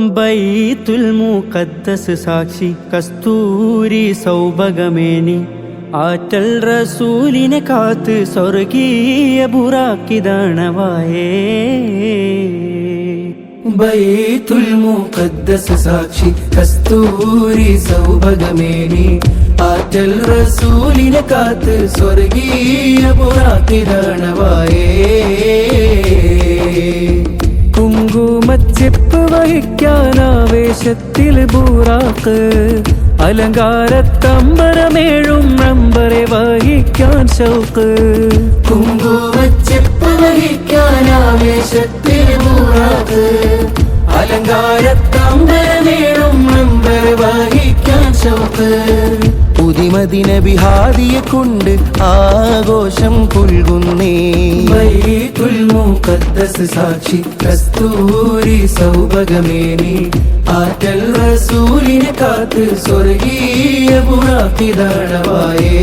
ബൈത്തുൽ മുഖദ്ദസ് സാക്ഷി കസ്തൂരി സൗഭഗമേനി. ആറ്റൽ റസൂലിനെ കാത്ത് സ്വർഗീയ ബുറാക്കിതാണവായേ ബൈത്തുൽ മുഖദ്ദസ് സാക്ഷി കസ്തൂരി സൗഭഗമേനി. ആറ്റൽ റസൂലിനെ കാത്ത് സ്വർഗീയ പുറാക്കിതണവായേ കുങ്കുമച്ചെപ്പ് വഹിക്കാൻ ആവേശത്തിൽ ബൂറാക്ക്. അലങ്കാരത്തമ്പരമേഴും നമ്പറെ വഹിക്കാൻ ഷൗക്ക്. കുങ്കുമച്ചെപ്പ് വഹിക്കാൻ ആവേശത്തിൽ ബൂറാക്ക്. അലങ്കാരത്തമ്പരമേഴും നമ്പറെ വഹിക്കാൻ ശോക്ക് പുതിമദിന ബിഹാദിയെ കൊണ്ട് ആഘോഷം പുൽകുന്നേ സാക്ഷി കസ്തൂരി സൗഭഗമേനി. ആറ്റൽ റസൂലിനെ കാത്ത് സ്വർഗീയ പുറാക്കിതടവായേ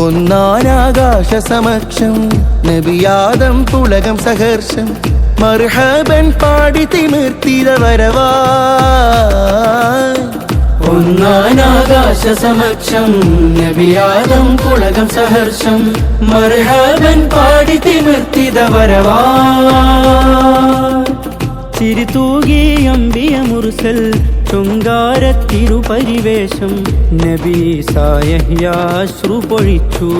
ഒന്നാനാകാശ സമക്ഷം നബിയാദം പുളകം സഹർഷം മർഹബൻ പാടി തിമിർത്തിര വരവാ ഒന്നാനാകാശ സമക്ഷം നബിയാദം പുളകം സഹർഷം മർഹബൻ പാടി തിമിർത്തിത വരവാ ചിരിതൂകി അമ്പിയ മുർസൽ ശൃംഗാരത്തിരുപരിവേശം നബീസായഹ്യാശ്രു പൊഴിച്ചു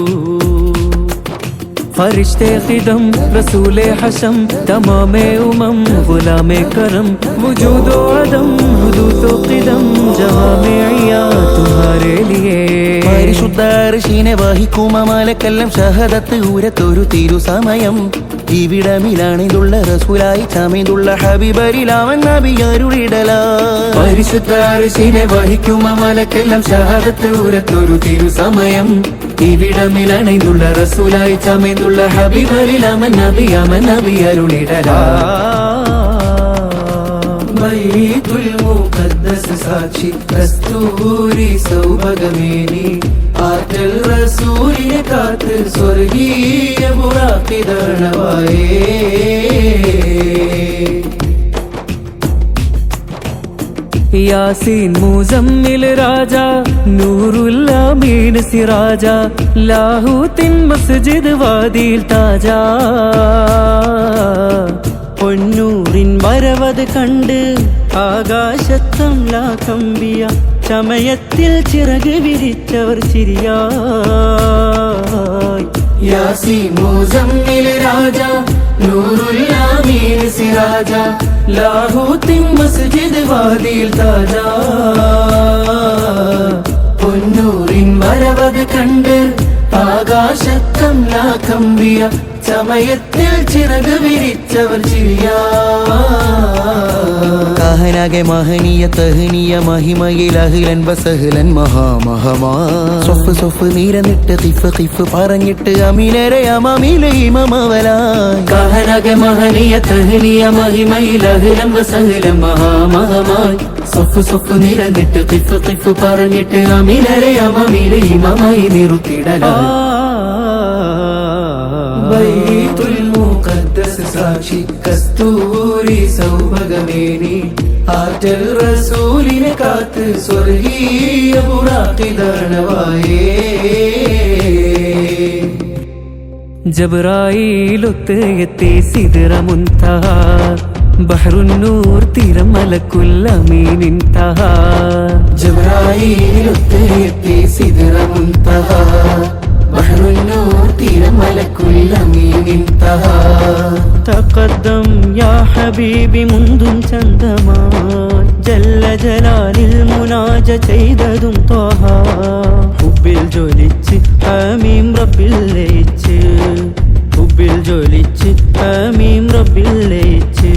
ഫരിഷ്തെ ഹിതം റസൂലെ ഹഷം തമാമേ ഉമം ഗുലാമേ കരം വുജൂദോ അദം ഹുദൂദോ ഖിദം ജവാമേ അയ്യാ തുമാരേ ലിയേ പരിശുദ്ധ അർശീനെ വഹിക്കുമ ഷഹദത്ത് ഊരത്തൊരു തിരുസമയം. ഇവിടമിലാണിതുള്ള റസൂലായി തമിതുള്ള ഹബിബരിലാവൻ നബി അരുളിടലാ പരിശുദ്ധ ഋഷീനെ വഹിക്കുമ മലക്കെല്ലാം ഷഹദത്ത് ഊരത്തൊരു തിരുസമയം. ഇവിടമിലാണിതുള്ള റസൂലായി ചമയതുള്ള ഹബിബരിലാമൻ നബി അമൻ നബി അരുളിടലാ മുഖദ്ദസ് സാക്ഷി കസ്തൂരി സൗഭഗമേനി. ആറ്റൽ റസൂലിനെ കാത്ത് സ്വർഗീയ മുറാത്തി തരണവായേ യാസീൻ മൂസമ്മിൽ രാജാ നൂറുല്ല മീൻ സിറാജ ലാഹൂത്തിൻ മസ്ജിദ് വാദിയിൽ താജാ. പൊന്നൂറിൻ വരവത് കണ്ട് ആകാശത്തം ലാ കമ്പിയ. ചമയത്തിൽ ചിറക് വിരിച്ചവർ രാജ നൂറുൽ ആമീൻ സിരാജ ലാഹൂത്തിൻ മസ്ജിദ് വാദിൽ താജ. പൊന്നൂറിൻ വരവത് കണ്ട് ആകാശത്തം കമ്പിയ ചമയത്തിൽ ചിറക് വിരിച്ചവർ കാഹനാകെ മഹനീയ തഹനീയ മഹിമയിൽ അഹിലൻ ബസഹിലൻ മഹാമഹമാ സൊഫ് സൊഫ് നീരനിട്ട് തിഫ് തിഫ് പറഞ്ഞിട്ട് അമീനരെ അമീലെ ഇമമവലായി കാഹനാകെ മഹനീയ തഹനീയ മഹിമയിൽ അഹിലൻ ബസഹിലൻ മഹാമഹമായി സൊഫ് സൊഫ് നിരന്നിട്ട് തിഫ് തിഫ് പറഞ്ഞിട്ട് അമീനരെ അമീലെ ഇമമായി നിറുത്തിടലാ. ബൈത്തുൽ മുഖദ്ദസ് സാക്ഷി കസ്തൂരി സൗഭഗമേനി ആറ്റൽ റസൂലിനെ കാത്ത് സ്വർഗീയ പുറാക്കിതണവായേ ജബ്രായിലൊത്ത് എത്തി സിദ്റ മുൻതഹ ബഹ്റുന്നൂർ തിരമലക്കുല്ലമീനിൻതഹ ജബ്രായിലൊത്ത് എത്തി സിദറ മുൻതഹ ബഹ്റുന്നൂർ തിരമലക്കുല്ലമീനിൻതഹ തഖദ്ദം യാ ഹബീബി മുന്തും ചന്തമായി. ജല്ല ജലാലിൽ മുനാജ ചെയ്തതും ത്വഹ. ഹുബിൽ ജ്വലിച്ച് ഹമീം റബ്ബിൽ ലയിച്ച്. ഹുബിൽ ജ്വലിച്ച് ഹമീം റബ്ബിൽ ലയിച്ച്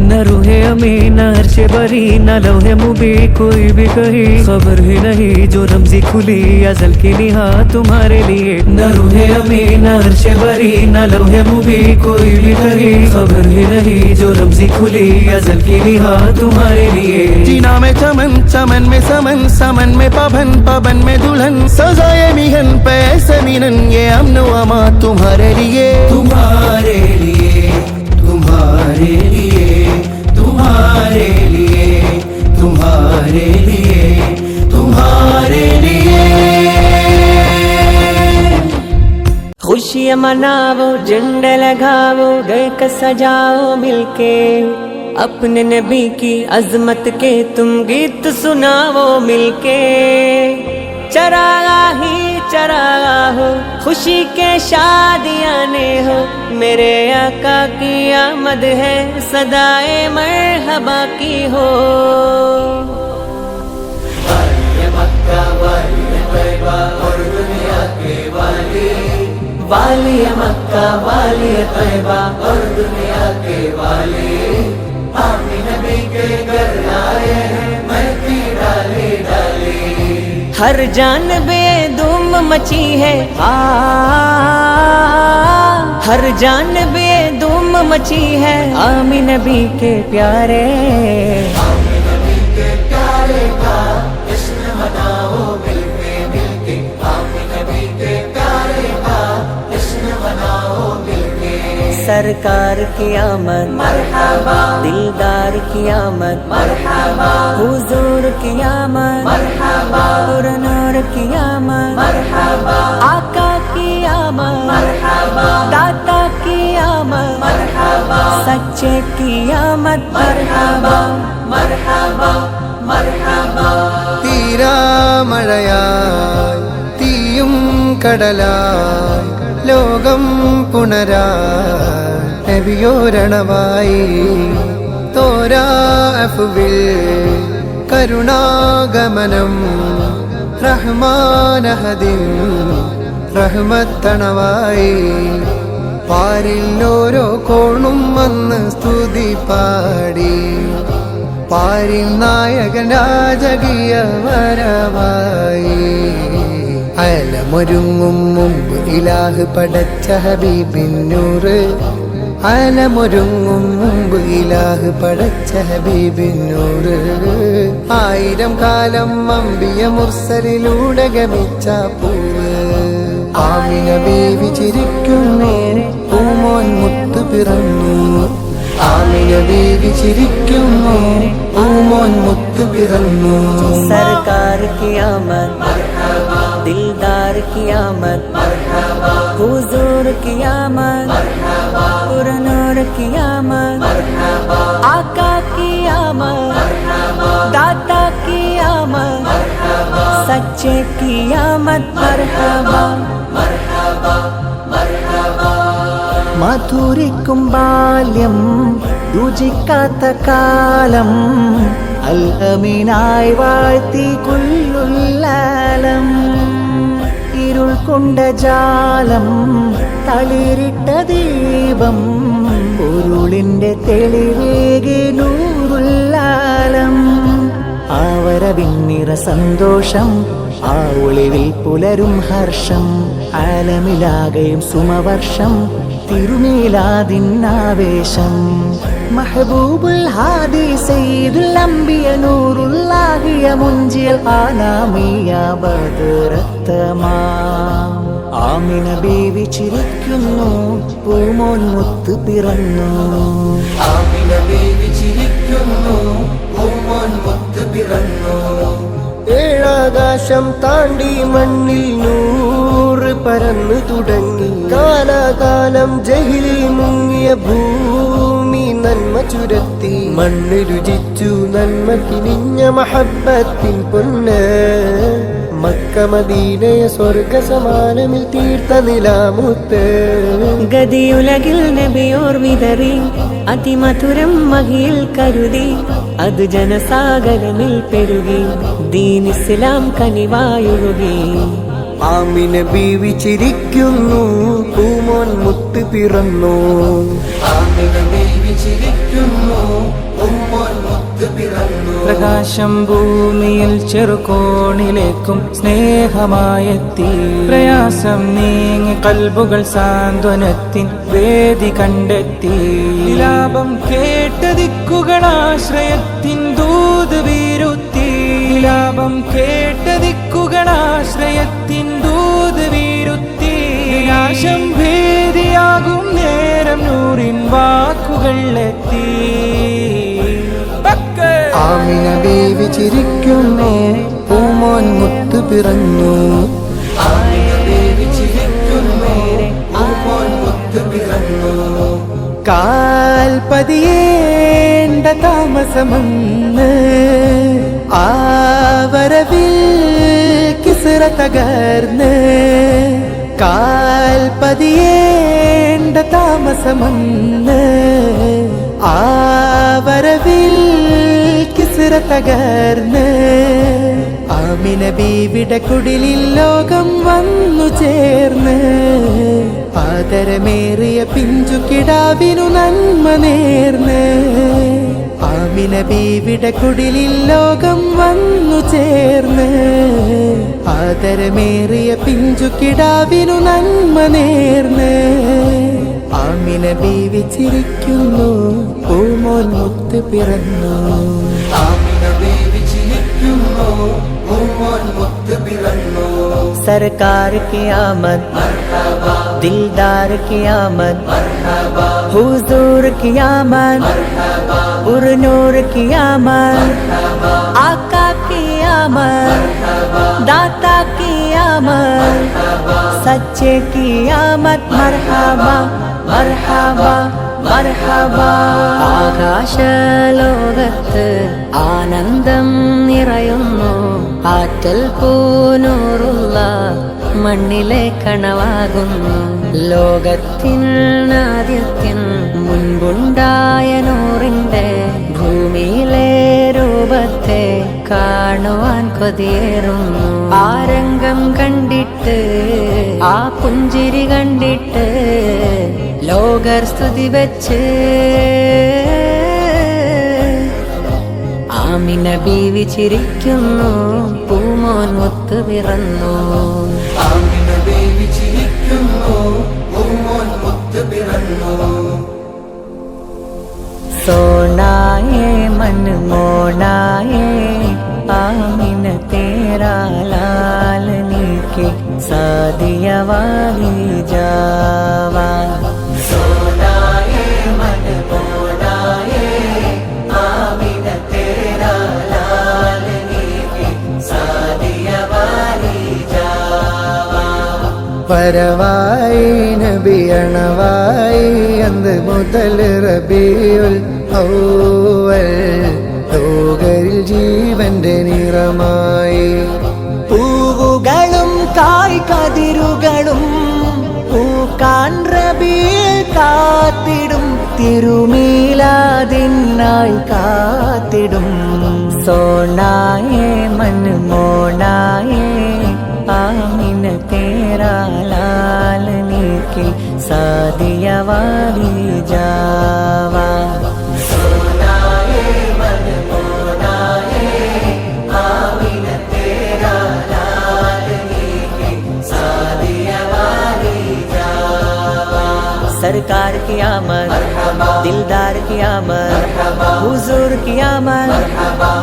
न रूहे अमी न हर्ष बरी न लौहे मुबी कोई भी कही खबर ही नहीं जो रमजी खुली अजल की निहा तुम्हारे लिए न रूहे अमी न हर्ष बरी न लौहे मुबी कोई भी कही खबर ही नहीं जो रमजी खुली अजल की निहा तुम्हारे लिए जीना में चमन चमन में समन समन में पवन पवन में दुल्हन सजाए मिहन पैसे मिलन ये अमन अमा तुम्हारे लिए तुम्हारे लिए तुम्हारे लिए तुम्हारे लिए तुम्हारे लिए तुम्हारे लिए। खुशियाँ मनाओ झंडा लगाओ घर का सजाओ मिलके। अपने नबी की अजमत के तुम गीत सुनाओ मिलके। चरागा ही चरागा हो, खुशी के शादियाने हो। मेरे आका की आमद है, सदाए मरहबा की हो। वाली मक्का वाली तैबा और दुनिया के वाली। आमी नबी के घर आए हैं। हर जान धूम मची है। आ, हर जान धूम मची है। आमिन नबी के प्यारे। सरकार की आमद मरहबा दिलदार की आमद मरहबा हुजूर की आमद मरहबा नूर की आमद मरहबा आका की आमद मरहबा दाता की आमद मरहबा सच्चे की आमद मरहबा मरहबा मरहबा തീരാമഴയായി തീയും കടലായി ലോകം പുണരായി നബിയോരണമായി. തോരാഫുവിൽ കരുണാഗമനം. റഹ്മാനഹദിൻ റഹ്മത്തണവായി. പാരിൽ ഓരോ കോണും വന്ന് സ്തുതി പാടി. പാരിൽ നായകൻ വരവായി. അലമൊരുങ്ങും മുമ്പ് ഇലാഹ് പടച്ച ഹബീബിന്നൂറ് അലമൊരുങ്ങും മുമ്പ് ഇലാഹ് പടച്ച ഹബീബിന്നൂറ് ആയിരം കാലം അമ്പിയ മുർസലിലൂടെ ഗമിച്ച പൂവ്. ആമിന ബേബി ചിരിക്കുന്നേ പൂമോൻ മുത്തു പിറന്നു. ആമിന ബേബി ചിരിക്കുന്നു പൂമോൻ മുത്തു പിറന്നു. സർക്കാർ കിയാമ आमद दिलदार की आमद हुजूर की आमद पुरनूर की आमद आका की आमद दाता की आमद सच्चे की आमद मरहबा മധുരിക്കും ബാല്യം രുചിക്കാത്ത കാലം അൽഹമീനായി വാഴ്ത്തി കൊല്ലുല്ലാലം ഇരുൾ കൊണ്ട ജാലം തളിരിട്ട ദീപം ഉരുളിന്റെ തെളിവേകി നൂറുല്ലാലം ആവരവിന്നിറ സന്തോഷം ആ ഒളിവിൽ പുലരും ഹർഷം ആലമിലാകയും സുമവർഷം തിരുമേലാതിന്നാവേശം മഹബൂബുൽ ബീവി ചിരിക്കുന്നു പൂമോൻ മുത്ത് പിറന്നു. ആമിന ബീവി ചിരിക്കുന്നു പൂമോൻ മുത്ത് പിറന്നു. ഏഴാകാശം താണ്ടി മണ്ണിൽ നൂറ് പരന്നു തുടങ്ങി. കാലാകാലം ജഹിലിൽ മുങ്ങിയ ഭൂമി നന്മ ചുരത്തി. മണ്ണ് രുചിച്ചു നന്മ കിനിഞ്ഞ മഹബത്തിൻ പൊന്ന്. മക്കമദീനയ സ്വർഗ സമാനമിൽ തീർത്ത നിലാമുത്ത്. ഗതിയുലകിൽ നബിയോർ വിതറി അതിമധുരം മഹിയിൽ കരുതി അത് ജനസാഗരമിൽ പെരുകി ദീൻ കനിവായൊഴുകി. ആമിന ബീവി ചിരിക്കുന്നു പൂമോൻ മുത്ത് പിറന്നു. ആമിന ബീവി ചിരിക്കുന്നു പ്രകാശം ഭൂമിയിൽ ചെറുകോണിലേക്കും സ്നേഹമായെത്തി. പ്രയാസം നീങ്ങി കൽബുകൾ സാന്ത്വനത്തിൻ വേദി കണ്ടെത്തി. ലാഭം കേട്ട ദിക്കുകൾ ആശ്രയത്തിൻ വീരുത്തി ലാഭം കേട്ട ദിക്കുകളാശ്രയത്തിൻ ദൂത് വീരുത്തി. വിനാശം ഭേദിയാകും നേരം നൂറിൻ വാക്കുകൾ എത്തി ആമിന ബീവി ചിരിക്കുന്നു പൂമോൻ മുത്ത് പിറന്നു. കാൽപതിയേണ്ട ചിരിക്കുന്നു ആവരവിൽ കിസറ തകർന്ന് കാൽപതിയേണ്ട താമസമന്ന് ആവരവിൽ കിസിറ തകർന്ന് ആമിന ബീവിട കുടിലിൽ ലോകം വന്നു ചേർന്ന് ആദരമേറിയ പിഞ്ചു കിടാവിനു നന്മ നേർന്ന് ആമിന കുടിലിൽ ലോകം വന്നു ചേർന്ന്. ആദരമേറിയ പിഞ്ചു കിടാവിനു നന്മ നേർന്ന്. ആമിന ബീവി പൂമോൻ മുത്ത് പിറന്നു. ആമിന ചിരിക്കുന്നു പൂമോൻ മുത്ത് പിറന്നു. सरकार की आमद दिलदार की आमद हुजूर की आमद पुरनूर की आमद आका की आमद दाता की आमद सच्चे की आमद मरहबा मरहबा മർഹബാ ആകാശലോകത്ത് ആനന്ദം നിറയുന്നു ആറ്റൽ പൂനൂറുള്ള മണ്ണിലെ കണവാകുന്നു ലോകത്തിൻ ആദ്യത്തിൻ മുൻപുണ്ടായ നൂറിന്റെ ഭൂമിയിലെ രൂപത്തെ കാണുവാൻ കൊതിയേറുന്നു ആരംഗം രംഗം കണ്ടിട്ട് ആ പുഞ്ചിരി കണ്ടിട്ട് ലോകർ സ്തുതി വെച്ച് ആമിന ബീവി ചിരിക്കുന്നു പൂമോൻ ഒത്തു പിറന്നു. സോണായേ മണ്ണുമോ ഔവൽ. ലോകരിൽ ജീവന്റെ നിറമായി. പൂവുകളും കായ് കതിരുകളും പൂക്കാൻ റബിയിൽ കാത്തിടും തിരുമീലാതിനായി കാത്തിടും. സോണായേ മൻ सादिया वाली जावा। सरकार की आमद। दिलदार की आमद हुजूर की आमद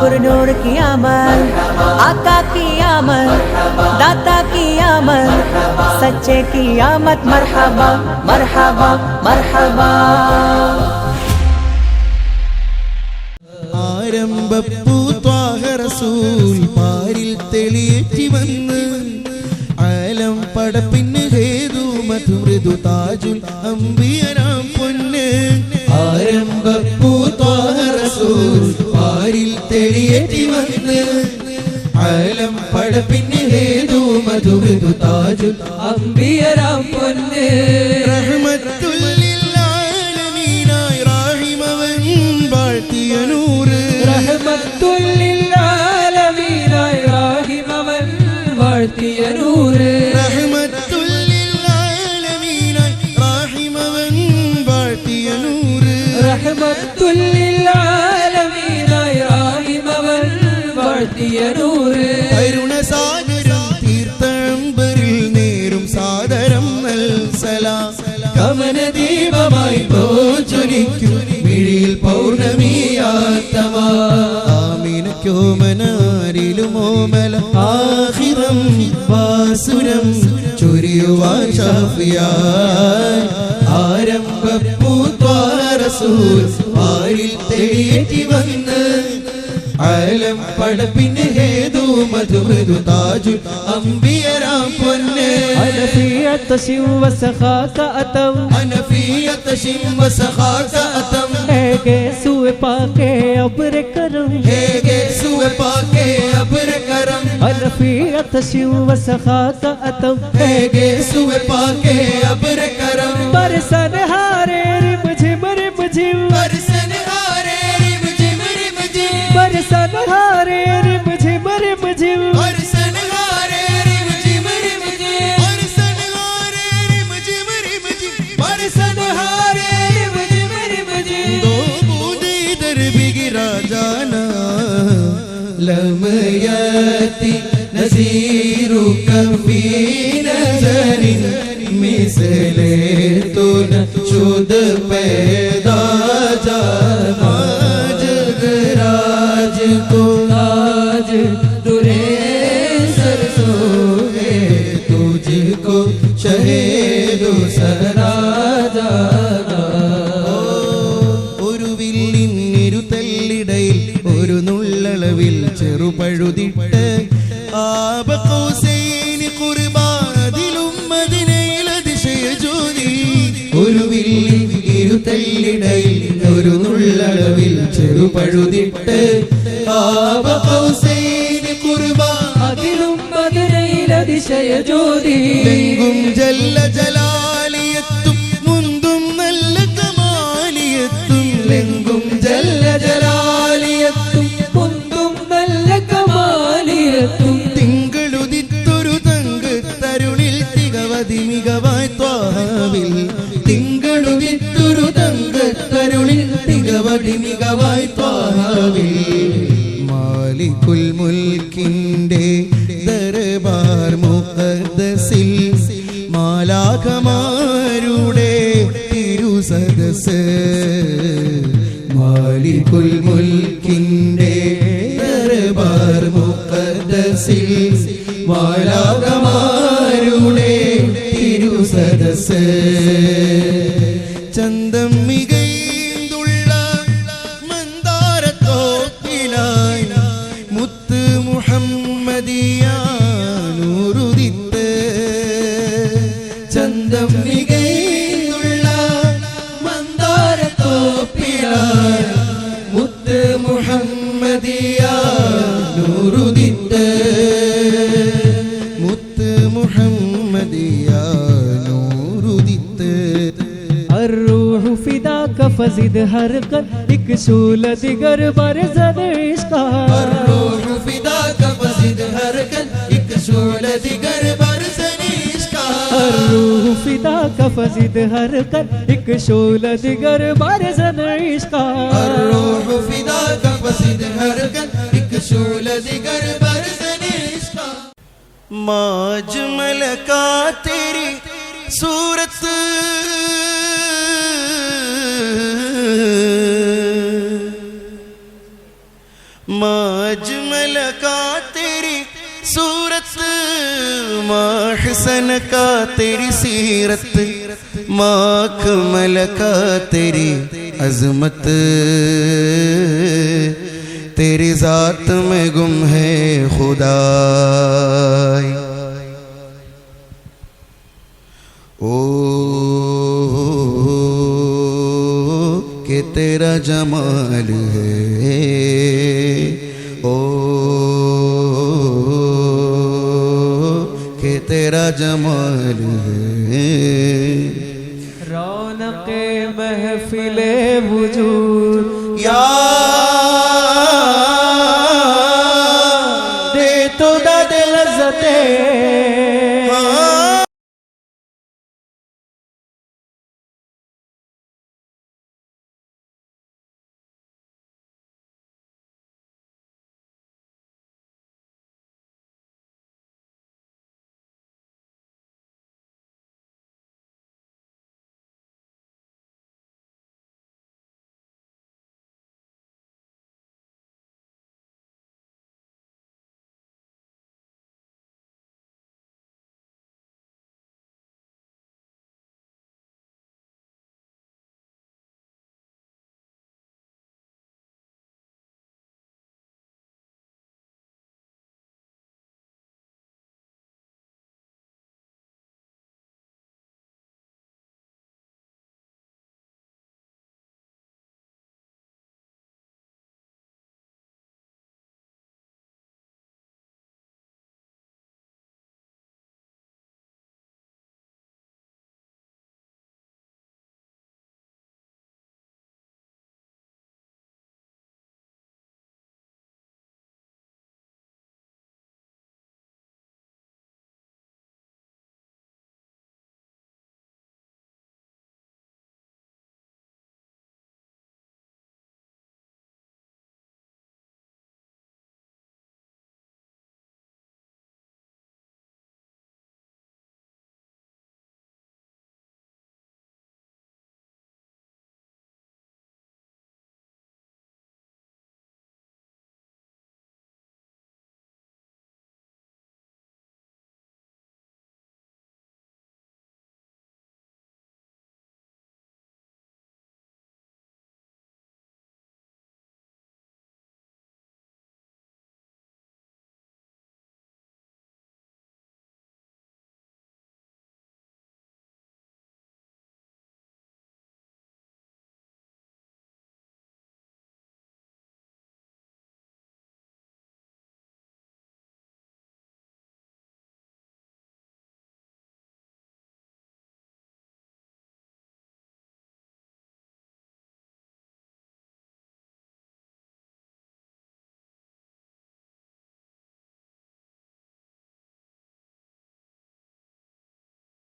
पुरनूर की आमद आका की आमद दाता की आमद सच्चे की आमद मरहबा मरहबा मरहबा ആരംഭപ്പൂ ത്വാഹ റസൂൽ പാരിൽ തെളിയേറ്റി വന്ന് ആലം പടപ്പിന് ഹേതു മധുമൃദു താജുൽ അമ്പിയനാം പൊന്ന് ആരംഭപ്പൂ ത്വാഹ റസൂൽ പാരിൽ തെളിയേറ്റി വന്ന്. ആലം പടപ്പിന് ഹേതു മധുമൃദു താജുൽ അമ്പിയരാം പൊന്ന്. റഹ്മത്തുല്ലിൽ ആലമീനായി റാഹിമവൻ വാഴ്ത്തിയ നൂറ്. റഹ്മത്തുല്ലില്ലാലമീനായി റാഹിമവൻ വാഴ്ത്തിയ നൂറ്. പൗർണമിയാത്തമാ ആമിനക്കോമനാരിലുമോമല ആഹിറം വാസുരം ചൊരിയുവാൻ ഷാഫിയായി ആരംഭപ്പൂത്വാരസൂൽ ആരിൽ തേടി വന്ന്. അലം പടപ്പിന് ഹേതു മധുമൃദു താജു അമ്പിയരാം പൊന്ന്. അനഫിയത്ത് ശിവസഖാക അതം അനഫിയത്ത് ശിംവ गे सुए पाके अबर करम। हे गे सुए पाके अबर करम। अलफियत शिव सखा का अतम। हे गे सुए पाके अबर करम। पर सनहा لم يأتي نذيرك في نذر مثلك ജ്യോതി ഒരു വില്ലിൻ ഇരുതല്ലിടയിൽ ഒരു നുള്ളളവിൽ ചെറുപഴുതിട്ട് ആബക്കൗസൈനി കുർബാൻ മധുരയിൽ അതിശയ ജ്യോതി. ജല്ല ജലാലിയത്തും തികവതി മികവായി ത്വാഹാവിൽ മാലിക്കുൽ മുൽക്കിന്റെ ദർബാർ മുഖദ്സിൽ മാലാഖമാരുടെ തിരുസദസ് മാലിക്കുൽ മുൽക്കിന്റെ ദർബാർ മുഖദ്സിൽ മാലാഖമാരുടെ തിരുസദസ് മുഹമ്മദിയാനൂറുദിത്ത് മുത്ത് മുഹമ്മദിയാനൂറുദിത്ത് الروح فداك فزد هرقا اكسول دگر برزد عشقا الروح فداك فزد هركا يكسول دقر برسني कर रूह फिदा का फजीद, हर कर एक शोल दिगर बार जन इश्का। रूह फिदा का फजीद, हर कर एक शोल दिगर बार जन इश्का। माजमल का तेरी सूरत। माजमल का हसन का तेरी सीरत, माख मल का तेरी अजमत। तेरी ज़ात में गुम है खुदा ओ, के तेरा जमाल है। ओ तेरा जमाल है। रौनक महफिले वजूद